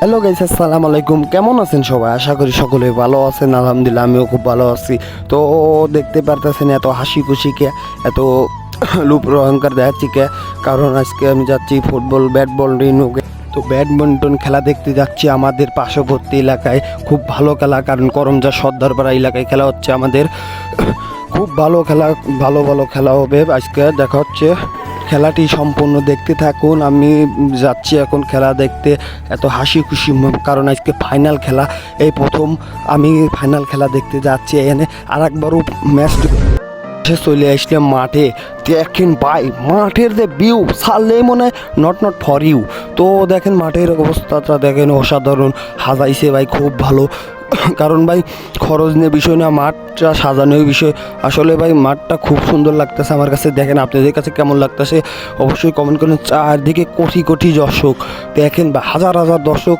Hello guys আসসালামু আলাইকুম। কেমন আছেন সবাই? আশা করি সকলে ভালো আছেন। আলহামদুলিল্লাহ, আমিও খুব ভালো আছি। তো দেখতে পারতেছেন এত হাসি খুশি কে, এত লুপ অহংকার দেখাচ্ছি কে? কারণ আজকে আমি যাচ্ছি ফুটবল ব্যাট বল রিনুকে তো ব্যাডমিন্টন খেলা দেখতে যাচ্ছি আমাদের পার্শ্ববর্তী এলাকায়। খুব ভালো খেলা, কারণ করমজা সর্দারপাড়া এলাকায় খেলা হচ্ছে আমাদের। খুব ভালো খেলা, ভালো ভালো খেলা হবে। আজকে দেখা হচ্ছে খেলাটি সম্পূর্ণ দেখতে থাকুন। আমি যাচ্ছি এখন খেলা দেখতে। এত হাসি খুশি কারণ আজকে ফাইনাল খেলা। এই প্রথম আমি ফাইনাল খেলা দেখতে যাচ্ছি। এখানে আর একবারও ম্যাচ চলে আসলাম মাঠে। দেখেন ভাই, মাঠের যে ভিউ সারলেই মনে হয় নট নট ফর ইউ তো দেখেন মাঠের অবস্থাটা দেখেন অসাধারণ। হাজাইছে ভাই, খুব ভালো। কারণ ভাই, খরচ নিয়ে বিষয় না, মাঠটা সাজানোর বিষয়। আসলে ভাই, মাঠটা খুব সুন্দর লাগতেছে আমার কাছে। দেখেন আপনাদের কাছে কেমন লাগতেছে? অবশ্যই কমেন্ট করেন। চারদিকে কোটি কোটি দর্শক। দেখেন বা হাজার হাজার দর্শক